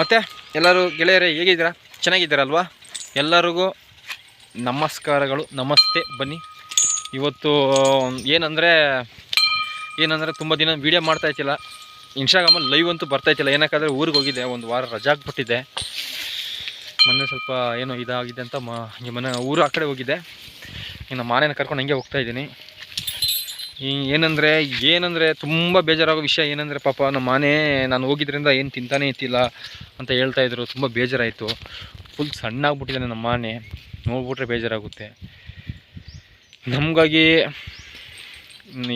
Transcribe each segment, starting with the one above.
ಮತ್ತು ಎಲ್ಲರೂ ಗೆಳೆಯರೇ, ಹೇಗಿದ್ದೀರಾ? ಚೆನ್ನಾಗಿದ್ದೀರಲ್ವಾ? ಎಲ್ಲರಿಗೂ ನಮಸ್ಕಾರಗಳು. ನಮಸ್ತೆ, ಬನ್ನಿ. ಇವತ್ತು ಏನಂದರೆ ಏನಂದರೆ ತುಂಬ ದಿನ ವೀಡಿಯೋ ಮಾಡ್ತಾ ಇದ್ದಿಲ್ಲ ಇನ್ಸ್ಟಾಗ್ರಾಮಲ್ಲಿ ಲೈವ್ ಅಂತೂ ಬರ್ತಾ ಇದ್ದಿಲ್ಲ ಏನಕ್ಕಾದ್ರೆ ಊರಿಗೆ ಹೋಗಿದ್ದೆ. ಒಂದು ವಾರ ರಜಾ ಹಾಕ್ಬಿಟ್ಟಿದ್ದೆ ಮೊನ್ನೆ ಸ್ವಲ್ಪ ಏನೋ ಇದಾಗಿದೆ ಅಂತ ಮ ಮನೆ ಊರು ಆ ಕಡೆ ಹೋಗಿದ್ದೆ. ಇನ್ನು ಮಾನೇನ ಕರ್ಕೊಂಡು ಹಂಗೆ ಹೋಗ್ತಾ ಈ ಏನಂದರೆ ಏನಂದರೆ ತುಂಬ ಬೇಜಾರಾಗೋ ವಿಷಯ ಏನಂದರೆ, ಪಾಪ ನಮ್ಮ ಮನೆ ನಾನು ಹೋಗಿದ್ರಿಂದ ಏನು ತಿಂತಾನೆ ಇತ್ತಿಲ್ಲ ಅಂತ ಹೇಳ್ತಾ ಇದ್ರು. ತುಂಬ ಬೇಜಾರಾಯಿತು. ಫುಲ್ ಸಣ್ಣ ಆಗ್ಬಿಟ್ಟಿದೆ ನಮ್ಮ ಮನೆ. ನೋಡ್ಬಿಟ್ರೆ ಬೇಜಾರಾಗುತ್ತೆ. ನಮಗಾಗಿ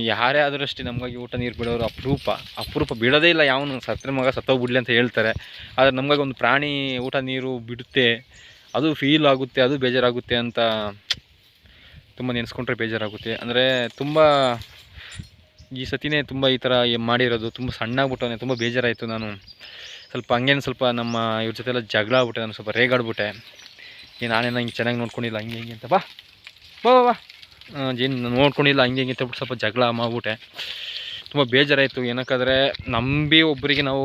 ಯಾರೇ ಆದರೂ ಅಷ್ಟೇ ನಮಗಾಗಿ ಊಟ ನೀರು ಬಿಡೋರು ಅಪರೂಪ. ಅಪರೂಪ ಬಿಡೋದೇ ಇಲ್ಲ ಯಾವನು. ಸತ್ರ ಮಗ ಸತ್ತೋಗ್ಬಿಡ್ಲಿ ಅಂತ ಹೇಳ್ತಾರೆ. ಆದರೆ ನಮಗಾಗಿ ಒಂದು ಪ್ರಾಣಿ ಊಟ ನೀರು ಬಿಡುತ್ತೆ. ಅದು ಫೀಲ್ ಆಗುತ್ತೆ, ಅದು ಬೇಜಾರಾಗುತ್ತೆ ಅಂತ ತುಂಬ ನೆನೆಸ್ಕೊಂಡ್ರೆ ಬೇಜಾರಾಗುತ್ತೆ. ಅಂದರೆ ತುಂಬ ಈ ಸತಿನೇ ತುಂಬ ಈ ಥರ ಮಾಡಿರೋದು ತುಂಬ ಸಣ್ಣ ಆಗ್ಬಿಟ್ಟವನೆ ತುಂಬ ಬೇಜಾರಾಯಿತು ನಾನು. ಸ್ವಲ್ಪ ಹಂಗೇನು ಸ್ವಲ್ಪ ನಮ್ಮ ಇವ್ರ ಜೊತೆ ಎಲ್ಲ ಜಗಳ ಆಗ್ಬಿಟ್ಟೆ, ನಾನು ಸ್ವಲ್ಪ ರೇಗಾಡ್ಬಿಟ್ಟೆ. ಏ, ನಾನೇನೋ ಹಿಂಗೆ ಚೆನ್ನಾಗಿ ನೋಡ್ಕೊಂಡಿಲ್ಲ, ಹಂಗೆ ಹಿಂಗೆ ಅಂತ. ಬಾ ಬಾ ಬಾ ಏನು ನೋಡ್ಕೊಂಡಿಲ್ಲ, ಹಂಗೆ ಹಿಂಗೆ ಅಂತ ಹೇಳ್ಬಿಟ್ಟು ಸ್ವಲ್ಪ ಜಗಳ ಮಾಡ್ಬಿಟ್ಟೆ. ತುಂಬ ಬೇಜಾರಾಯಿತು. ಏನಕ್ಕಾದರೆ ನಂಬಿ ಒಬ್ಬರಿಗೆ ನಾವು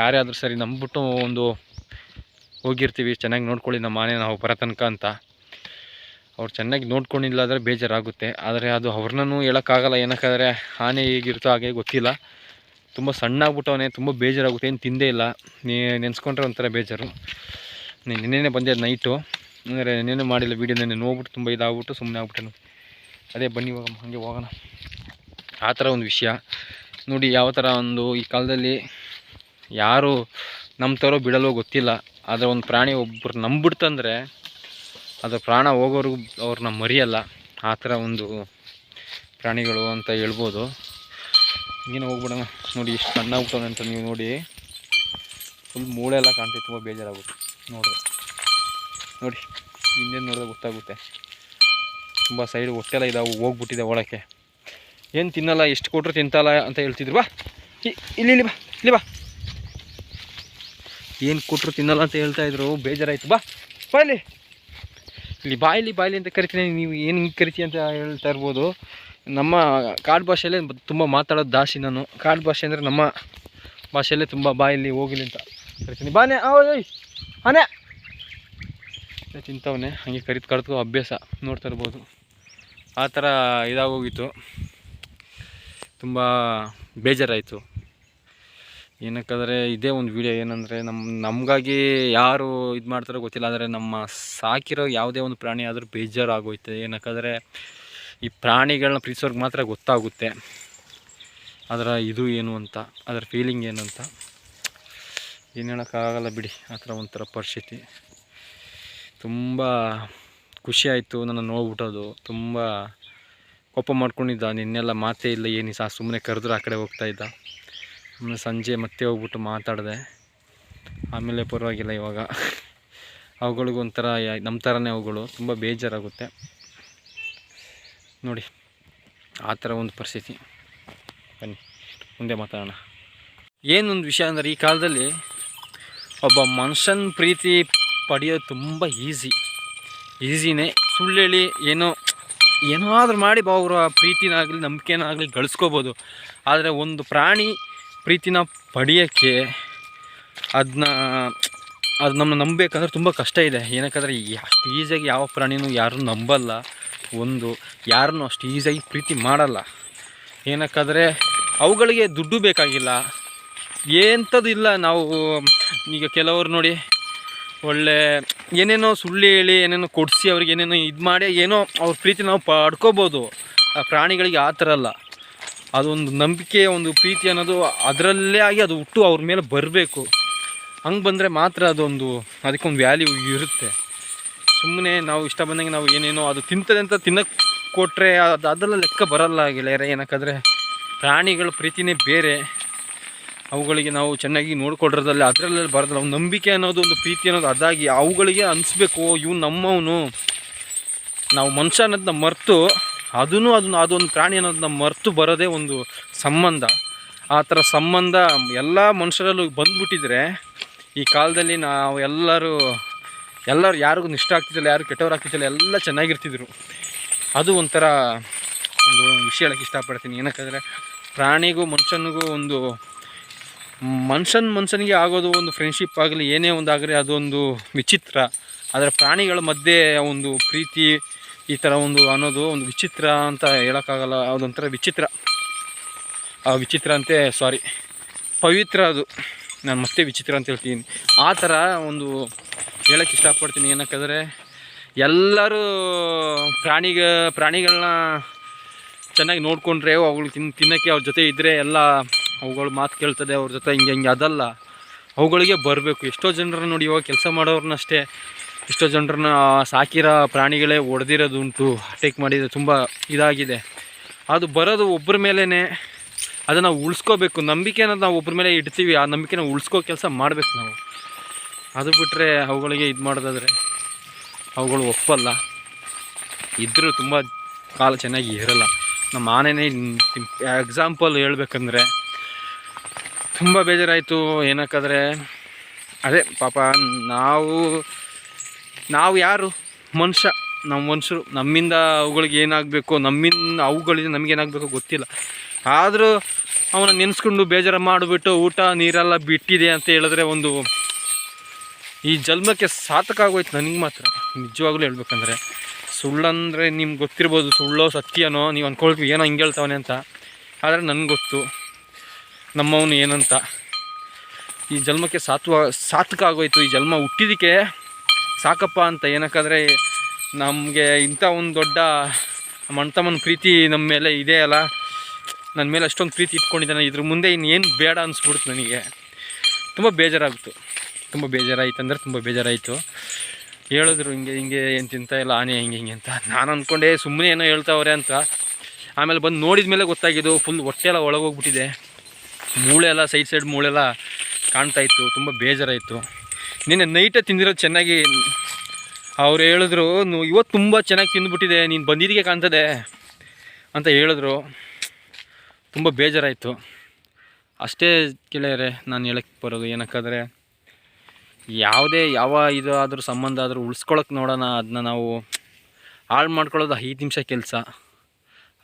ಯಾರೇ ಸರಿ ನಂಬಿಬಿಟ್ಟು ಒಂದು ಹೋಗಿರ್ತೀವಿ, ಚೆನ್ನಾಗಿ ನೋಡ್ಕೊಳ್ಳಿ ನಮ್ಮ ಮನೆ, ನಾವು ಬರೋ ತನಕ ಅಂತ. ಅವ್ರು ಚೆನ್ನಾಗಿ ನೋಡ್ಕೊಂಡಿಲ್ಲ ಅಂದರೆ ಬೇಜಾರಾಗುತ್ತೆ. ಆದರೆ ಅದು ಅವ್ರನ್ನೂ ಹೇಳೋಕ್ಕಾಗಲ್ಲ. ಏನಕ್ಕಾದರೆ ಆನೆ ಹೇಗಿರುತ್ತೋ ಹಾಗೆ ಗೊತ್ತಿಲ್ಲ. ತುಂಬ ಸಣ್ಣ ಆಗ್ಬಿಟ್ಟವನೇ ತುಂಬ ಬೇಜಾರಾಗುತ್ತೆ, ಏನು ತಿಂದೇ ಇಲ್ಲ. ನೀ ನೆನೆಸ್ಕೊಂಡ್ರೆ ಒಂಥರ ಬೇಜಾರು. ನೀನು ನಿನ್ನೆನೇ ಬಂದೆ ನೈಟು ಅಂದರೆ ನೆನ್ನೆ ಮಾಡಿಲ್ಲ ವೀಡಿಯೋ ನೆನೆ ನೋಡ್ಬಿಟ್ಟು ತುಂಬ ಇದಾಗ್ಬಿಟ್ಟು ಸುಮ್ಮನೆ ಆಗ್ಬಿಟ್ಟನು ಅದೇ ಬನ್ನಿ ಹೋಗಮ್ಮ ಹಾಗೆ ಹೋಗೋಣ. ಆ ಥರ ಒಂದು ವಿಷಯ. ನೋಡಿ ಯಾವ ಥರ ಒಂದು ಈ ಕಾಲದಲ್ಲಿ ಯಾರು ನಂಬ್ತಾರೋ ಬಿಡಲ್ವೋ ಗೊತ್ತಿಲ್ಲ. ಆದರೆ ಒಂದು ಪ್ರಾಣಿ ಒಬ್ಬರು ನಂಬಿಡ್ತಂದ್ರೆ ಅದು ಪ್ರಾಣ ಹೋಗೋರ್ಗು ಅವ್ರನ್ನ ಮರಿಯಲ್ಲ. ಆ ಥರ ಒಂದು ಪ್ರಾಣಿಗಳು ಅಂತ ಹೇಳ್ಬೋದು. ಹಿಂಗೇನೆ ಹೋಗ್ಬಿಡೋಣ. ನೋಡಿ ಎಷ್ಟು ಸಣ್ಣ ಅಂತ ನೀವು ನೋಡಿ. ಫುಲ್ ಮೂಳೆ ಎಲ್ಲ ಕಾಣ್ತೀವಿ ತುಂಬ ಬೇಜಾರಾಗುತ್ತೆ ನೋಡಿದ್ರೆ ನೋಡಿ ಹಿಂದೆ ನೋಡಿದ್ರೆ ಗೊತ್ತಾಗುತ್ತೆ ತುಂಬ ಸೈಡ್ ಹೊಟ್ಟೆಲ್ಲ ಇದಾವೆ, ಹೋಗ್ಬಿಟ್ಟಿದೆ ಒಳಕ್ಕೆ. ಏನು ತಿನ್ನಲ್ಲ, ಎಷ್ಟು ಕೊಟ್ಟರು ತಿಂತಲ್ಲ ಅಂತ ಹೇಳ್ತಿದ್ರು. ಬಾ. ಇಲ್ಲಿ ಇಲ್ಲಿ ಬಾ ಇಲ್ಲಿ ಬಾ. ಏನು ಕೊಟ್ಟರು ತಿನ್ನಲ್ಲ ಅಂತ ಹೇಳ್ತಾ ಇದ್ರು, ಬೇಜಾರಾಯ್ತು. ಬಾ ಬಾ ಇಲ್ಲಿ. ಇಲ್ಲಿ ಬಾಯಿಲಿ ಬಾಯಿಲಿ ಅಂತ ಕರಿತೀನಿ, ನೀವು ಏನು ಹಿಂಗೆ ಕರಿತೀಯ ಅಂತ ಹೇಳ್ತಾ ಇರ್ಬೋದು. ನಮ್ಮ ಕಾಡು ಭಾಷೆಯಲ್ಲೇ ತುಂಬ ಮಾತಾಡೋದು ದಾಸಿ ನಾನು. ಕಾಡು ಭಾಷೆ ಅಂದರೆ ನಮ್ಮ ಭಾಷೆಯಲ್ಲೇ ತುಂಬ ಬಾಯಲ್ಲಿ ಹೋಗಿಲಿ ಅಂತ ಕರಿತೀನಿ. ಬಾನೆ ಓಯ್ ಆನೆ. ತಿಂತವನೆ ಹಂಗೆ ಕರಿತು ಕರೆದು ಅಭ್ಯಾಸ ನೋಡ್ತಾ ಇರ್ಬೋದು. ಆ ಥರ ಇದಾಗೋಗಿತ್ತು. ತುಂಬ ಬೇಜಾರಾಯಿತು. ಏನಕ್ಕಾದರೆ ಇದೇ ಒಂದು ವಿಡಿಯೋ ಏನಂದರೆ ನಮ್ಮ ನಮಗಾಗಿ ಯಾರು ಇದು ಮಾಡ್ತಾರೋ ಗೊತ್ತಿಲ್ಲ, ಆದರೆ ನಮ್ಮ ಸಾಕಿರೋ ಯಾವುದೇ ಒಂದು ಪ್ರಾಣಿ ಆದರೂ ಬೇಜಾರಾಗೋಯ್ತು ಏನಕ್ಕಾದರೆ ಈ ಪ್ರಾಣಿಗಳನ್ನ ಪ್ರೀತಿಸೋರ್ಗೆ ಮಾತ್ರ ಗೊತ್ತಾಗುತ್ತೆ ಅದರ ಇದು ಏನು ಅಂತ, ಅದರ ಫೀಲಿಂಗ್ ಏನು ಅಂತ. ಏನು ಹೇಳೋಕ್ಕಾಗಲ್ಲ ಬಿಡಿ, ಆ ಥರ ಒಂಥರ ಪರಿಸ್ಥಿತಿ. ತುಂಬ ಖುಷಿಯಾಯಿತು ನನ್ನ ನೋಡ್ಬಿಟ್ಟೋದು. ತುಂಬ ಕೋಪ ಮಾಡ್ಕೊಂಡಿದ್ದ, ನಿನ್ನೆಲ್ಲ ಮಾತೇ ಇಲ್ಲ, ಏನಿಸ ಸುಮ್ಮನೆ ಕರೆದ್ರೆ ಆ ಕಡೆ ಹೋಗ್ತಾ ಇದ್ದ. ಆಮೇಲೆ ಸಂಜೆ ಮತ್ತೆ ಹೋಗ್ಬಿಟ್ಟು ಮಾತಾಡಿದೆ. ಆಮೇಲೆ ಪರವಾಗಿಲ್ಲ ಇವಾಗ. ಅವುಗಳಿಗೂ ಒಂಥರ ಯಾ- ನಮ್ಮ ಥರನೇ ಅವುಗಳು. ತುಂಬ ಬೇಜಾರಾಗುತ್ತೆ. ನೋಡಿ, ಆ ಥರ ಒಂದು ಪರಿಸ್ಥಿತಿ. ಬನ್ನಿ, ಮುಂದೆ ಮಾತಾಡೋಣ. ಏನೊಂದು ವಿಷಯ ಅಂದರೆ, ಈ ಕಾಲದಲ್ಲಿ ಒಬ್ಬ ಮನುಷ್ಯನ ಪ್ರೀತಿ ಪಡೆಯೋದು ತುಂಬ ಈಸಿ. ಈಸಿನೇ. ಸುಳ್ಳು ಹೇಳಿ ಏನೋ ಏನಾದರೂ ಮಾಡಿ ಅವರ ಪ್ರೀತಿನಾಗಲಿ, ನಂಬಿಕೆನಾಗಲಿ ಗಳಿಸ್ಕೋಬೋದು. ಆದರೆ ಒಂದು ಪ್ರಾಣಿ ಪ್ರೀತಿನ ಪಡೆಯೋಕ್ಕೆ ಅದನ್ನ ಅದು ನಮ್ಮನ್ನ ನಂಬಬೇಕಂದ್ರೆ ತುಂಬ ಕಷ್ಟ ಇದೆ. ಏನಕ್ಕಂದರೆ ಅಷ್ಟು ಈಸಿಯಾಗಿ ಯಾವ ಪ್ರಾಣಿನೂ ಯಾರೂ ನಂಬಲ್ಲ. ಒಂದು, ಯಾರನ್ನೂ ಅಷ್ಟು ಈಸಿಯಾಗಿ ಪ್ರೀತಿ ಮಾಡಲ್ಲ. ಏನಕ್ಕಾದರೆ ಅವುಗಳಿಗೆ ದುಡ್ಡು ಬೇಕಾಗಿಲ್ಲ. ಎಂಥದ್ದಿಲ್ಲ ನಾವು, ಈಗ ಕೆಲವರು ನೋಡಿ, ಒಳ್ಳೆ ಏನೇನೋ ಸುಳ್ಳು ಹೇಳಿ, ಏನೇನೋ ಕೊಡಿಸಿ, ಅವ್ರಿಗೆ ಏನೇನೋ ಇದು ಮಾಡಿ, ಏನೋ ಅವ್ರ ಪ್ರೀತಿ ನಾವು ಪಡ್ಕೋಬೋದು. ಆ ಪ್ರಾಣಿಗಳಿಗೆ ಆ ಥರ ಅಲ್ಲ. ಅದೊಂದು ನಂಬಿಕೆ, ಒಂದು ಪ್ರೀತಿ ಅನ್ನೋದು ಅದರಲ್ಲೇ ಆಗಿ ಅದು ಹುಟ್ಟು ಅವ್ರ ಮೇಲೆ ಬರಬೇಕು. ಹಂಗೆ ಬಂದರೆ ಮಾತ್ರ ಅದೊಂದು, ಅದಕ್ಕೊಂದು ವ್ಯಾಲ್ಯೂ ಇರುತ್ತೆ. ಸುಮ್ಮನೆ ನಾವು ಇಷ್ಟ ಬಂದಂಗೆ ನಾವು ಏನೇನೋ ಅದು ತಿಂತದೆ ಅಂತ ತಿನ್ನಕ್ಕೆ ಕೊಟ್ಟರೆ ಅದು ಅದೆಲ್ಲ ಲೆಕ್ಕ ಬರಲ್ಲ ಗೆಳೆಯರೆ. ಏನಕ್ಕಾದರೆ ಪ್ರಾಣಿಗಳ ಪ್ರೀತಿನೇ ಬೇರೆ. ಅವುಗಳಿಗೆ ನಾವು ಚೆನ್ನಾಗಿ ನೋಡ್ಕೊಡ್ರದಲ್ಲಿ ಅದರಲ್ಲೇ ಬರೋದಲ್ಲ ಒಂದು ನಂಬಿಕೆ ಅನ್ನೋದು ಒಂದು ಪ್ರೀತಿ ಅನ್ನೋದು ಅದಾಗಿ, ಅವುಗಳಿಗೆ ಅನಿಸ್ಬೇಕು ಇವ್ನು ನಮ್ಮವನು. ನಾವು ಮನುಷ್ಯ ಅನ್ನೋದನ್ನ ಮರೆತು ಅದೂ ಅದನ್ನು ಅದೊಂದು ಪ್ರಾಣಿ ಅನ್ನೋದನ್ನ ಮರೆತು ಬರೋದೇ ಒಂದು ಸಂಬಂಧ. ಆ ಥರ ಸಂಬಂಧ ಎಲ್ಲ ಮನುಷ್ಯರಲ್ಲೂ ಬಂದ್ಬಿಟ್ಟಿದ್ರೆ ಈ ಕಾಲದಲ್ಲಿ ನಾವು ಎಲ್ಲರೂ ಎಲ್ಲರೂ ಯಾರಿಗೂ ಇಷ್ಟ ಆಗ್ತಿದ್ದಿಲ್ಲ ಯಾರು ಕೆಟ್ಟವ್ರು ಆಗ್ತಿದ್ದಿಲ್ಲ, ಎಲ್ಲ ಚೆನ್ನಾಗಿರ್ತಿದ್ರು. ಅದು ಒಂಥರ ಒಂದು ವಿಷಯ ಹೇಳಕ್ಕೆ ಇಷ್ಟಪಡ್ತೀನಿ. ಏನಕ್ಕಾದರೆ ಪ್ರಾಣಿಗೂ ಮನುಷ್ಯನಿಗೂ ಒಂದು ಮನುಷ್ಯನ ಮನುಷ್ಯನಿಗೆ ಆಗೋದು ಒಂದು ಫ್ರೆಂಡ್ಶಿಪ್ ಆಗಲಿ, ಏನೇ ಒಂದಾಗಲಿ ಅದೊಂದು ವಿಚಿತ್ರ. ಆದರೆ ಪ್ರಾಣಿಗಳ ಮಧ್ಯೆ ಒಂದು ಪ್ರೀತಿ ಈ ಥರ ಒಂದು ಅನ್ನೋದು ಒಂದು ವಿಚಿತ್ರ ಅಂತ ಹೇಳೋಕ್ಕಾಗಲ್ಲ ಅದೊಂಥರ ವಿಚಿತ್ರ. ಆ ವಿಚಿತ್ರ ಅಂತೆ ಸಾರಿ ಪವಿತ್ರ ಅದು. ನಾನು ಮತ್ತೆ ವಿಚಿತ್ರ ಅಂತ ಹೇಳ್ತೀನಿ. ಆ ಥರ ಒಂದು ಹೇಳಕ್ಕೆ ಇಷ್ಟಪಡ್ತೀನಿ. ಏನಕ್ಕಂದರೆ, ಎಲ್ಲರೂ ಪ್ರಾಣಿಗ ಪ್ರಾಣಿಗಳನ್ನ ಚೆನ್ನಾಗಿ ನೋಡಿಕೊಂಡ್ರೆ ಅವುಗಳು ತಿನ್, ತಿನ್ನೋಕ್ಕೆ ಅವ್ರ ಜೊತೆ ಇದ್ದರೆ ಎಲ್ಲ ಅವುಗಳು ಮಾತು ಕೇಳ್ತದೆ, ಅವ್ರ ಜೊತೆ ಹಿಂಗೆ ಹಿಂಗೆ ಅದಲ್ಲ. ಅವುಗಳಿಗೆ ಬರಬೇಕು. ಎಷ್ಟೋ ಜನರು ನೋಡಿ ಇವಾಗ ಕೆಲಸ ಮಾಡೋರನ್ನಷ್ಟೇ ಎಷ್ಟೋ ಜನರನ್ನ ಸಾಕಿರೋ ಪ್ರಾಣಿಗಳೇ ಹೊಡೆದಿರೋದುಂಟು ಅಟ್ಯಾಕ್ ಮಾಡಿದ್ರೆ ತುಂಬ ಇದಾಗಿದೆ. ಅದು ಬರೋದು ಒಬ್ಬರ ಮೇಲೇ ಅದನ್ನು ಉಳಿಸ್ಕೋಬೇಕು. ನಂಬಿಕೆನ ನಾವು ಒಬ್ಬರ ಮೇಲೆ ಇಡ್ತೀವಿ. ಆ ನಂಬಿಕೆನ ಉಳಿಸ್ಕೋ ಕೆಲಸ ಮಾಡಬೇಕು ನಾವು. ಅದು ಬಿಟ್ಟರೆ ಅವುಗಳಿಗೆ ಇದು ಮಾಡೋದಾದರೆ ಅವುಗಳು ಒಪ್ಪಲ್ಲ. ಇದ್ದರೂ ತುಂಬ ಕಾಲ ಚೆನ್ನಾಗಿ ಇರಲ್ಲ. ನಮ್ಮ ಆನೆನೇ ಎಕ್ಸಾಂಪಲ್ ಹೇಳ್ಬೇಕಂದ್ರೆ ತುಂಬ ಬೇಜಾರಾಯಿತು. ಏನಕ್ಕಾದ್ರೆ, ಅದೇ ಪಾಪ ನಾವು ನಾವು ಯಾರು? ಮನುಷ್ಯ. ನಮ್ಮ ಮನುಷ್ಯರು. ನಮ್ಮಿಂದ ಅವುಗಳಿಗೆ ಏನಾಗಬೇಕು, ನಮ್ಮಿಂದ ಅವುಗಳಿಂದ ನಮಗೇನಾಗಬೇಕು ಗೊತ್ತಿಲ್ಲ. ಆದರೂ ಅವನ ನೆನೆಸ್ಕೊಂಡು ಬೇಜಾರು ಮಾಡಿಬಿಟ್ಟು ಊಟ, ನೀರೆಲ್ಲ ಬಿಟ್ಟಿದೆ ಅಂತ ಹೇಳಿದ್ರೆ ಒಂದು ಈ ಜನ್ಮಕ್ಕೆ ಸಾರ್ಥಕ ಆಗೋಯ್ತು ನನಗೆ ಮಾತ್ರ. ನಿಜವಾಗ್ಲೂ ಹೇಳ್ಬೇಕಂದ್ರೆ. ಸುಳ್ಳಂದರೆ ನಿಮ್ಗೆ ಗೊತ್ತಿರ್ಬೋದು, ಸುಳ್ಳೋ ಸತ್ಯನೋ, ನೀವು ಅಂದ್ಕೊಳ್ತೀವಿ ಏನೋ ಹಿಂಗೆ ಹೇಳ್ತಾವನೆ ಅಂತ. ಆದರೆ ನನಗೆ ಗೊತ್ತು. ನಮ್ಮವನು ಏನಂತ. ಈ ಜನ್ಮಕ್ಕೆ ಸಾತ್ವ, ಸಾರ್ಥಕ ಆಗೋಯ್ತು. ಈ ಜನ್ಮ ಹುಟ್ಟಿದಕ್ಕೆ ಸಾಕಪ್ಪ ಅಂತ ಏನಕ್ಕಾದರೆ ನಮಗೆ ಇಂಥ ಒಂದು ದೊಡ್ಡ ಮಣ್ತಮ್ಮನ ಪ್ರೀತಿ ನಮ್ಮ ಮೇಲೆ ಇದೆ ಅಲ್ಲ? ನನ್ನ ಮೇಲೆ ಅಷ್ಟೊಂದು ಪ್ರೀತಿ ಇಟ್ಕೊಂಡಿದ್ದಾನೆ. ಇದ್ರ ಮುಂದೆ ಇನ್ನೇನು ಬೇಡ ಅನಿಸ್ಬಿಡ್ತು ನನಗೆ. ತುಂಬ ಬೇಜಾರಾಗ್ತು. ತುಂಬ ಬೇಜಾರಾಯಿತು ಅಂದರೆ ತುಂಬ ಬೇಜಾರಾಯಿತು. ಹೇಳಿದ್ರು, ಹಿಂಗೆ ಹಿಂಗೆ, ಏನು ತಿಂತ ಇಲ್ಲ? ಆನೆ ಹಿಂಗೆ ಹಿಂಗೆ ಅಂತ. ನಾನು ಅಂದ್ಕೊಂಡೆ ಸುಮ್ಮನೆ ಏನೋ ಹೇಳ್ತಾವ್ರೆ ಅಂತ. ಆಮೇಲೆ ಬಂದು ನೋಡಿದ ಮೇಲೆ ಗೊತ್ತಾಗಿದ್ದು ಫುಲ್ ಹೊಟ್ಟೆ ಎಲ್ಲ ಒಳಗೋಗ್ಬಿಟ್ಟಿದೆ ಮೂಳೆ ಎಲ್ಲ ಸೈಡ್ ಸೈಡ್ ಮೂಳೆಲ್ಲ ಕಾಣ್ತಾ ಇತ್ತು. ತುಂಬ ಬೇಜಾರಾಯಿತು. ನಿನ್ನೆ ನೈಟೇ ತಿಂದಿರೋದು ಚೆನ್ನಾಗಿ. ಅವ್ರು ಹೇಳಿದ್ರು "ನೀವು ಇವತ್ತು ತುಂಬ ಚೆನ್ನಾಗಿ ತಿಂದುಬಿಟ್ಟಿದೆ, ನೀನು ಬಂದಿದ್ದಕ್ಕೆ ಕಾಣ್ತದೆ ಅಂತ ಹೇಳಿದ್ರು. ತುಂಬ ಬೇಜಾರಾಯಿತು. ಅಷ್ಟೇ ಗೆಳೆಯರೆ, ನಾನು ಹೇಳಕ್ಕೆ ಬರೋದು ಏನಕ್ಕಾದರೆ, ಯಾವುದೇ ಯಾವ ಇದು ಆದರೂ ಸಂಬಂಧ ಆದರೂ ಉಳಿಸ್ಕೊಳಕ್ಕೆ ನೋಡೋಣ ಅದನ್ನ ನಾವು ಹಾಳು ಮಾಡ್ಕೊಳ್ಳೋದು ಐದು ನಿಮಿಷ ಕೆಲಸ.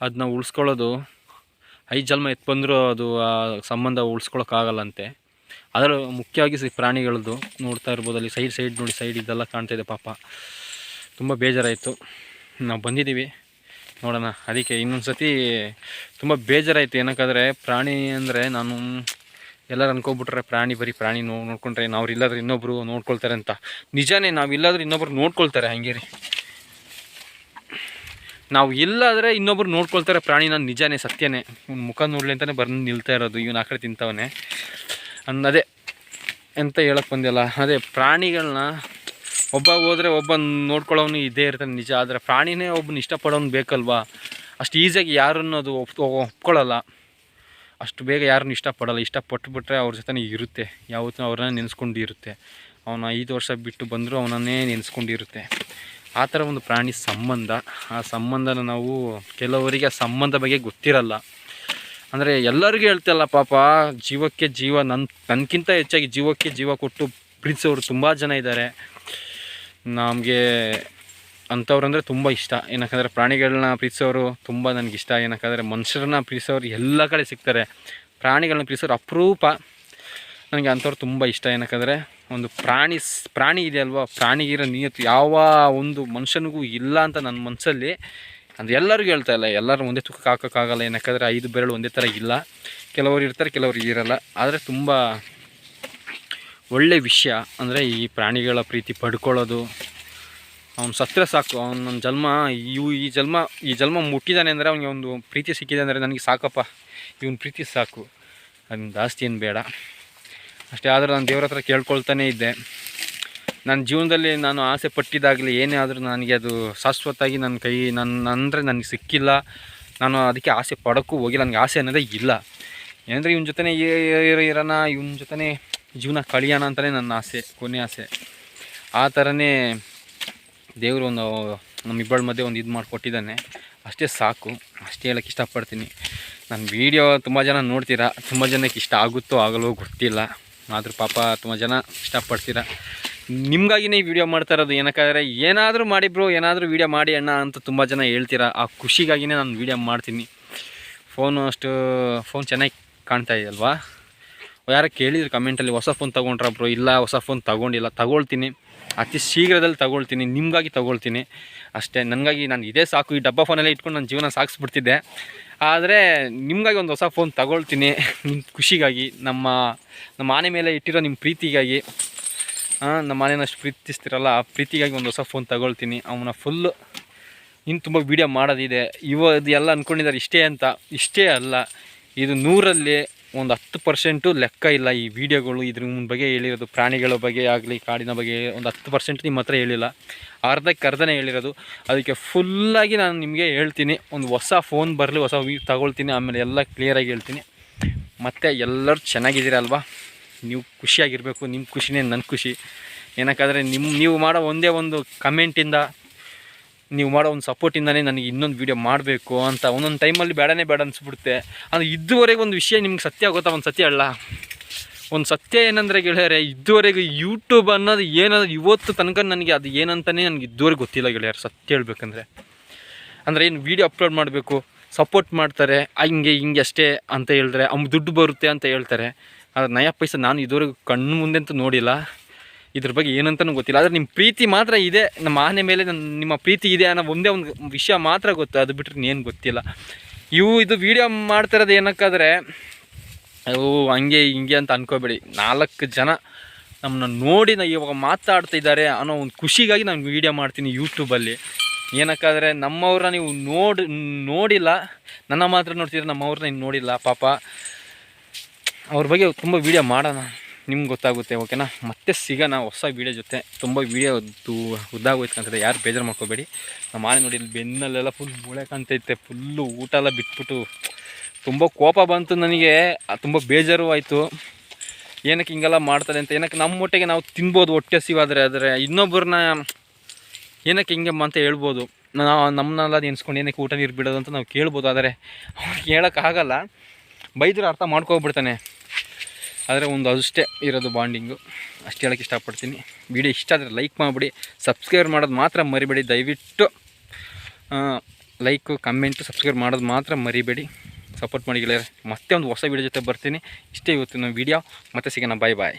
ಅದನ್ನ ಉಳಿಸ್ಕೊಳ್ಳೋದು, ಐದು ಜನ್ಮ ಎತ್ತು ಬಂದರೂ ಅದು ಆ ಸಂಬಂಧ ಉಳಿಸ್ಕೊಳಕ್ಕಾಗಲ್ಲಂತೆ ಅದರ ಮುಖ್ಯವಾಗಿ ಸಿ ಪ್ರಾಣಿಗಳದ್ದು ನೋಡ್ತಾ ಇರ್ಬೋದು ಅಲ್ಲಿ ಸೈಡ್ ಸೈಡ್ ನೋಡಿ ಸೈಡ್ ಇದೆಲ್ಲ ಕಾಣ್ತಾ ಇದೆ ಪಾಪ. ತುಂಬ ಬೇಜಾರಾಯಿತು. ನಾವು ಬಂದಿದ್ದೀವಿ. ನೋಡೋಣ. ಅದಕ್ಕೆ ಇನ್ನೊಂದು ಸತಿ ತುಂಬ ಬೇಜಾರಾಯಿತು. ಏನಕ್ಕಾದರೆ ಪ್ರಾಣಿ ಅಂದರೆ ನಾನು ಎಲ್ಲರೂ ಅನ್ಕೊಬಿಟ್ರೆ ಪ್ರಾಣಿ ಬರೀ ಪ್ರಾಣಿ ನೋ, ನೋಡ್ಕೊಂಡ್ರೆ ನಾವು ಇಲ್ಲಾದ್ರೆ ಇನ್ನೊಬ್ರು ನೋಡ್ಕೊಳ್ತಾರೆ ಅಂತ. ನಿಜಾನೇ ನಾವು ಇಲ್ಲಾದ್ರೆ ಇನ್ನೊಬ್ರು ನೋಡ್ಕೊಳ್ತಾರೆ ಹಂಗೆ ರೀ. ನಾವು ಇಲ್ಲಾದರೆ ಇನ್ನೊಬ್ರು ನೋಡ್ಕೊಳ್ತಾರೆ ಪ್ರಾಣಿ. ನಾನು ನಿಜಾನೇ ಸತ್ಯನೇ. ಮುಖ ನೋಡ್ಲಿ ಅಂತಲೇ ಬಂದು ನಿಲ್ತಾ ಇರೋದು. ಇವನು ಆಕಡೆ ಕಡೆ ತಿಂತವನೆ. ಅನ್ನೋದೇ ಎಂತ ಹೇಳಕ್ಕೆ ಬಂದಿಲ್ಲ. ಅದೇ ಪ್ರಾಣಿಗಳನ್ನ ಒಬ್ಬ ಹೋದರೆ ಒಬ್ಬ ನೋಡ್ಕೊಳ್ಳೋನು ಇದೇ ಇರ್ತಾನೆ ನಿಜ. ಆದರೆ ಪ್ರಾಣಿನೇ ಒಬ್ಬನ ಇಷ್ಟಪಡೋನು ಬೇಕಲ್ವಾ? ಅಷ್ಟು ಈಸಿಯಾಗಿ ಯಾರನ್ನು ಅದು ಒಪ್ ಒಪ್ಕೊಳ್ಳಲ್ಲ. ಅಷ್ಟು ಬೇಗ ಯಾರನ್ನು ಇಷ್ಟಪಡಲ್ಲ. ಇಷ್ಟಪಟ್ಟುಬಿಟ್ರೆ ಅವ್ರ ಜೊತೆ ಇರುತ್ತೆ. ಯಾವತ್ತೂ ಅವ್ರನ್ನ ನೆನೆಸ್ಕೊಂಡು ಇರುತ್ತೆ ಅವನು ಐದು ವರ್ಷ ಬಿಟ್ಟು ಬಂದರೂ ಅವನನ್ನೇ ನೆನೆಸ್ಕೊಂಡಿರುತ್ತೆ. ಆ ಥರ ಒಂದು ಪ್ರಾಣಿ ಸಂಬಂಧ. ಆ ಸಂಬಂಧನ ನಾವು ಕೆಲವರಿಗೆ ಆ ಸಂಬಂಧ ಬಗ್ಗೆ ಗೊತ್ತಿರಲ್ಲ. ಅಂದರೆ ಎಲ್ಲರಿಗೂ ಹೇಳ್ತಲ್ಲ ಪಾಪ, ಜೀವಕ್ಕೆ ಜೀವ ನನ್ನ ನನಗಿಂತ ಹೆಚ್ಚಾಗಿ ಜೀವಕ್ಕೆ ಜೀವ ಕೊಟ್ಟು ಪ್ರೀತಿಸೋರು ತುಂಬ ಜನ ಇದ್ದಾರೆ. ನಮಗೆ ಅಂಥವ್ರಂದರೆ ತುಂಬ ಇಷ್ಟ. ಏನಕ್ಕಂದರೆ ಪ್ರಾಣಿಗಳನ್ನ ಪ್ರೀತಿಸೋರು ತುಂಬ ಇಷ್ಟ. ಏನಕ್ಕಂದರೆ ಮನುಷ್ಯರನ್ನ ಪ್ರೀತಿಸೋರು ಎಲ್ಲ ಕಡೆ ಸಿಗ್ತಾರೆ. ಪ್ರಾಣಿಗಳನ್ನ ಪ್ರೀತಿಸೋರು ಅಪರೂಪ. ನನಗೆ ಅಂಥವ್ರು ತುಂಬ ಇಷ್ಟ. ಏನಕ್ಕಂದರೆ ಒಂದು ಪ್ರಾಣಿ ಪ್ರಾಣಿ ಇದೆ ಅಲ್ವಾ ಪ್ರಾಣಿಗಿರೋ ನಿಯತ್ತು ಯಾವ ಒಂದು ಮನುಷ್ಯನಿಗೂ ಇಲ್ಲ ಅಂತ ನನ್ನ ಮನಸ್ಸಲ್ಲಿ ಅದು ಎಲ್ಲರಿಗೂ ಹೇಳ್ತಾ ಇಲ್ಲ, ಎಲ್ಲರೂ ಒಂದೇ ತೂಕಕ್ಕೆ ಹಾಕೋಕ್ಕಾಗಲ್ಲ, ಏನಕ್ಕಾದರೆ ಐದು ಬೆರಳು ಒಂದೇ ಥರ ಇಲ್ಲ. ಕೆಲವರು ಇರ್ತಾರೆ, ಕೆಲವರು ಇರಲ್ಲ. ಆದರೆ ತುಂಬ ಒಳ್ಳೆ ವಿಷಯ. ಅಂದರೆ ಈ ಪ್ರಾಣಿಗಳ ಪ್ರೀತಿ ಪಡ್ಕೊಳ್ಳೋದು, ಅವ್ನು ಸತ್ತರೆ ಸಾಕು, ಅವ್ನು ನನ್ನ ಜನ್ಮ, ಇವು ಈ ಜನ್ಮ ಈ ಜನ್ಮ ಮುಟ್ಟಿದ್ದಾನೆ ಅಂದರೆ ಅವನಿಗೆ ಒಂದು ಪ್ರೀತಿ ಸಿಕ್ಕಿದೆ ಅಂದರೆ ನನಗೆ ಸಾಕಪ್ಪ, ಇವನ್ ಪ್ರೀತಿ ಸಾಕು. ಅದನ್ನು ಜಾಸ್ತಿ ಏನು ಬೇಡ. ಅಷ್ಟೇ, ಆದರೂ ನಾನು ದೇವ್ರ ಹತ್ರ ಕೇಳ್ಕೊಳ್ತಾನೇ ಇದ್ದೆ. ನನ್ನ ಜೀವನದಲ್ಲಿ ನಾನು ಆಸೆ ಪಟ್ಟಿದ್ದಾಗಲಿ, ಏನೇ ಆದರೂ ನನಗೆ ಅದು ಶಾಶ್ವತವಾಗಿ ನನ್ನ ಕೈ ನನ್ನ ಅಂದರೆ ನನಗೆ ಸಿಕ್ಕಿಲ್ಲ. ನಾನು ಅದಕ್ಕೆ ಆಸೆ ಪಡೋಕ್ಕೂ ಹೋಗಿ ನನಗೆ ಆಸೆ ಅನ್ನೋದೇ ಇಲ್ಲ. ಏನಂದರೆ ಇವನ ಜೊತೆ ಇರೋಣ, ಇವನ ಜೊತೆ ಜೀವನ ಕಳಿಯೋಣ ಅಂತಲೇ ನನ್ನ ಆಸೆ, ಕೊನೆ ಆಸೆ. ಆ ಥರನೇ ದೇವರು ಒಂದು ನಮ್ಮಿಬ್ಬಳ ಮಧ್ಯೆ ಒಂದು ಇದು ಮಾಡಿಕೊಟ್ಟಿದ್ದಾನೆ. ಅಷ್ಟೇ ಸಾಕು. ಅಷ್ಟೇ ಹೇಳಕ್ಕೆ ಇಷ್ಟಪಡ್ತೀನಿ. ನನ್ನ ವೀಡಿಯೋ ತುಂಬ ಜನ ನೋಡ್ತೀರಾ? ತುಂಬ ಜನಕ್ಕೆ ಇಷ್ಟ ಆಗುತ್ತೋ ಆಗಲ್ವೋ ಗೊತ್ತಿಲ್ಲ. ಆದರೂ ಪಾಪ ತುಂಬ ಜನ ಇಷ್ಟಪಡ್ತೀರಾ. ನಿಮಗಾಗಿನೇ ಈ ವಿಡಿಯೋ ಮಾಡ್ತಾ ಇರೋದು ಏನಕ್ಕಾದರೆ, ಏನಾದರೂ ಮಾಡಿ ಬ್ರೋ ಏನಾದರೂ ವೀಡಿಯೋ ಮಾಡಿ ಅಣ್ಣ ಅಂತ ತುಂಬ ಜನ ಹೇಳ್ತೀರಾ. ಆ ಖುಷಿಗಾಗಿನೇ ನಾನು ವೀಡಿಯೋ ಮಾಡ್ತೀನಿ. ಫೋನು ಅಷ್ಟು ಫೋನ್ ಚೆನ್ನಾಗಿ ಕಾಣ್ತಾ ಇದೆಯಲ್ವಾ ಯಾರು ಕೇಳಿದ್ರು ಕಮೆಂಟಲ್ಲಿ ಹೊಸ ಫೋನ್ ತೊಗೊಂಡ್ರ ಬ್ರೋ ಇಲ್ಲ, ಹೊಸ ಫೋನ್ ತೊಗೊಂಡಿಲ್ಲ. ತಗೊಳ್ತೀನಿ. ಅತಿ ಶೀಘ್ರದಲ್ಲಿ ತಗೊಳ್ತೀನಿ. ನಿಮಗಾಗಿ ತಗೊಳ್ತೀನಿ. ಅಷ್ಟೇ, ನನಗಾಗಿ ನಾನು ಇದೇ ಸಾಕು. ಈ ಡಬ್ಬ ಫೋನಲ್ಲೇ ಇಟ್ಕೊಂಡು ನನ್ನ ಜೀವನ ಸಾಗಿಸ್ಬಿಡ್ತಿದ್ದೆ. ಆದರೆ ನಿಮಗಾಗಿ ಒಂದು ಹೊಸ ಫೋನ್ ತಗೊಳ್ತೀನಿ. ನಿಮ್ಮ ಖುಷಿಗಾಗಿ, ನಮ್ಮ ನಮ್ಮ ಆನೆ ಮೇಲೆ ಇಟ್ಟಿರೋ ನಿಮ್ಮ ಪ್ರೀತಿಗಾಗಿ. ನಮ್ಮ ಅಷ್ಟು ಪ್ರೀತಿಸ್ತಿರಲ್ಲ, ಆ ಪ್ರೀತಿಗಾಗಿ ಒಂದು ಹೊಸ ಫೋನ್ ತಗೊಳ್ತೀನಿ. ಅವನ ಫುಲ್ಲು ಇನ್ನು ತುಂಬ ವೀಡಿಯೋ ಮಾಡೋದಿದೆ. ಇವ, ಇದು ಎಲ್ಲ ಅಂದ್ಕೊಂಡಿದ್ದಾರೆ ಇಷ್ಟೇ ಅಂತ. ಇಷ್ಟೇ ಅಲ್ಲ. ಇದು ನೂರಲ್ಲಿ ಒಂದು ಹತ್ತು ಪರ್ಸೆಂಟು ಲೆಕ್ಕ ಇಲ್ಲ ಈ ವಿಡಿಯೋಗಳು ಇದ್ರ ಬಗ್ಗೆ ಹೇಳಿರೋದು, ಪ್ರಾಣಿಗಳ ಬಗ್ಗೆ ಆಗಲಿ, ಕಾಡಿನ ಬಗ್ಗೆ ಒಂದು ಹತ್ತು ಪರ್ಸೆಂಟ್ ನಿಮ್ಮ ಹತ್ರ ಹೇಳಿಲ್ಲ. ಅರ್ಧಕ್ಕೆ ಅರ್ಧನೇ ಹೇಳಿರೋದು. ಅದಕ್ಕೆ ಫುಲ್ಲಾಗಿ ನಾನು ನಿಮಗೆ ಹೇಳ್ತೀನಿ, ಒಂದು ಹೊಸ ಫೋನ್ ಬರಲಿ, ಹೊಸ ವೀ ತಗೊಳ್ತೀನಿ, ಆಮೇಲೆ ಎಲ್ಲ ಕ್ಲಿಯರಾಗಿ ಹೇಳ್ತೀನಿ. ಮತ್ತು ಎಲ್ಲರೂ ಚೆನ್ನಾಗಿದ್ದೀರಲ್ವಾ ನೀವು ಖುಷಿಯಾಗಿರಬೇಕು ನಿಮ್ಮ ಖುಷಿನೇ ನನ್ನ ಖುಷಿ. ಏನಕ್ಕಾದರೆ ನಿಮ್ಮ ನೀವು ಮಾಡೋ ಒಂದೇ ಒಂದು ಕಮೆಂಟಿಂದ ನೀವು ಮಾಡೋ ಒಂದು ಸಪೋರ್ಟಿಂದನೇ ನನಗೆ ಇನ್ನೊಂದು ವೀಡಿಯೋ ಮಾಡಬೇಕು ಅಂತ ಒಂದೊಂದು ಟೈಮಲ್ಲಿ ಬೇಡನೇ ಬೇಡ ಅನಿಸ್ಬಿಡುತ್ತೆ. ಅಂದರೆ ಇದುವರೆಗೂ ಒಂದು ವಿಷಯ ನಿಮ್ಗೆ ಸತ್ಯ ಗೊತ್ತಾ? ಒಂದು ಸತ್ಯ ಅಲ್ಲ ಒಂದು ಸತ್ಯ ಏನಂದರೆ ಗೆಳೆಯರೆ, ಇದುವರೆಗೂ ಯೂಟ್ಯೂಬ್ ಅನ್ನೋದು ಏನದು ಇವತ್ತು ತನಕ ನನಗೆ ಅದು ಏನಂತಲೇ ನನಗೆ ಇದುವರೆಗೂ ಗೊತ್ತಿಲ್ಲ ಗೆಳೆಯರು, ಸತ್ಯ ಹೇಳ್ಬೇಕಂದ್ರೆ. ಅಂದರೆ ಏನು ವೀಡಿಯೋ ಅಪ್ಲೋಡ್ ಮಾಡಬೇಕು ಸಪೋರ್ಟ್ ಮಾಡ್ತಾರೆ, ಹಿಂಗೆ ಹಿಂಗೆ ಅಷ್ಟೇ ಅಂತ ಹೇಳಿದ್ರೆ ಅವ್ನು ದುಡ್ಡು ಬರುತ್ತೆ ಅಂತ ಹೇಳ್ತಾರೆ. ಆದರೆ ನಯ ಪೈಸೆ ನಾನು ಇದುವರೆಗೂ ಕಣ್ಣು ಮುಂದೆ ಅಂತೂ ನೋಡಿಲ್ಲ. ಇದ್ರ ಬಗ್ಗೆ ಏನಂತನೂ ಗೊತ್ತಿಲ್ಲ. ಆದರೆ ನಿಮ್ಮ ಪ್ರೀತಿ ಮಾತ್ರ ಇದೆ. ನಮ್ಮ ಆನೆ ಮೇಲೆ ನಿಮ್ಮ ಪ್ರೀತಿ ಇದೆ ಅನ್ನೋ ಒಂದೇ ಒಂದು ವಿಷಯ ಮಾತ್ರ ಗೊತ್ತು. ಅದು ಬಿಟ್ಟರೆ ಏನು ಗೊತ್ತಿಲ್ಲ. ಇವು ಇದು ವೀಡಿಯೋ ಮಾಡ್ತಿರೋದು ಏನಕ್ಕಾದ್ರೆ ಅವು ಹಂಗೆ ಹಿಂಗೆ ಅಂತ ಅನ್ಕೋಬೇಡಿ. ನಾಲ್ಕು ಜನ ನಮ್ಮನ್ನ ನೋಡಿ ನಾ ಇವಾಗ ಮಾತಾಡ್ತಾ ಇದ್ದಾರೆ ಅನ್ನೋ ಒಂದು ಖುಷಿಗಾಗಿ ನಾನು ವೀಡಿಯೋ ಮಾಡ್ತೀನಿ ಯೂಟ್ಯೂಬಲ್ಲಿ ಏನಕ್ಕಾದರೆ ನಮ್ಮವ್ರನ್ನ ನೀವು ನೋಡಿ, ನೋಡಿಲ್ಲ. ನನ್ನ ಮಾತ್ರ ನೋಡ್ತಿದ್ರೆ ನಮ್ಮವ್ರನ್ನ ನೀವು ನೋಡಿಲ್ಲ. ಪಾಪ, ಅವ್ರ ಬಗ್ಗೆ ತುಂಬ ವೀಡಿಯೋ ಮಾಡೋಣ. ನಿಮ್ಗೆ ಗೊತ್ತಾಗುತ್ತೆ ಓಕೆನಾ ಮತ್ತೆ ಸಿಗೋಣ, ಹೊಸ ವೀಡಿಯೋ ಜೊತೆ. ತುಂಬ ವೀಡಿಯೋ ಉದ್ದಾಗೋಯ್ತು ಅಂತಂದರೆ ಯಾರು ಬೇಜಾರು ಮಾಡ್ಕೋಬೇಡಿ. ನಮ್ಮ ಆನೆ ನೋಡಿ, ಇಲ್ಲಿ ಬೆನ್ನಲ್ಲೆಲ್ಲ ಫುಲ್ ಮೂಳೆ ಕಾಣ್ತೈತೆ. ಫುಲ್ಲು ಊಟ ಎಲ್ಲ ಬಿಟ್ಬಿಟ್ಟು. ತುಂಬ ಕೋಪ ಬಂತು ನನಗೆ. ತುಂಬ ಬೇಜಾರು ಆಯಿತು. ಏನಕ್ಕೆ ಹಿಂಗೆಲ್ಲ ಮಾಡ್ತಾರೆ ಅಂತ. ಏನಕ್ಕೆ ನಮ್ಮ ಹೊಟ್ಟೆಗೆ ನಾವು ತಿನ್ಬೋದು, ಹೊಟ್ಟೆ ಸಿವಾದರೆ ಆದರೆ ಇನ್ನೊಬ್ಬರನ್ನ ಏನಕ್ಕೆ ಹಿಂಗೆ ಅಂತ ಹೇಳ್ಬೋದು. ನಾವು ನಮ್ಮನ್ನೆಲ್ಲ ನೆನೆಸ್ಕೊಂಡು ಏನಕ್ಕೆ ಊಟ ನೀರು ಬಿಡೋದು ಅಂತ ನಾವು ಕೇಳ್ಬೋದು. ಆದರೆ ಅವ್ರಿಗೆ ಹೇಳೋಕ್ಕಾಗಲ್ಲ. ಬೈದ್ರೆ ಅರ್ಥ ಮಾಡ್ಕೊಬಿಡ್ತಾನೆ. ಆದರೆ ಒಂದು ಅಷ್ಟೇ ಇರೋದು ಬಾಂಡಿಂಗು. ಅಷ್ಟು ಹೇಳೋಕ್ಕೆ ಇಷ್ಟಪಡ್ತೀನಿ. ವಿಡಿಯೋ ಇಷ್ಟ ಆದರೆ ಲೈಕ್ ಮಾಡಿಬಿಡಿ. ಸಬ್ಸ್ಕ್ರೈಬ್ ಮಾಡೋದು ಮಾತ್ರ ಮರಿಬೇಡಿ. ದಯವಿಟ್ಟು ಲೈಕು, ಕಮೆಂಟು, ಸಬ್ಸ್ಕ್ರೈಬ್ ಮಾಡೋದು ಮಾತ್ರ ಮರಿಬೇಡಿ. ಸಪೋರ್ಟ್ ಮಾಡಿ ಗೆಳೆಯರೆ. ಮತ್ತೆ ಒಂದು ಹೊಸ ವೀಡಿಯೋ ಜೊತೆ ಬರ್ತೀನಿ. ಇಷ್ಟೇ ಇವತ್ತಿನ ವೀಡಿಯೋ. ಮತ್ತೆ ಸಿಗೋಣ. ಬಾಯ್ ಬಾಯ್.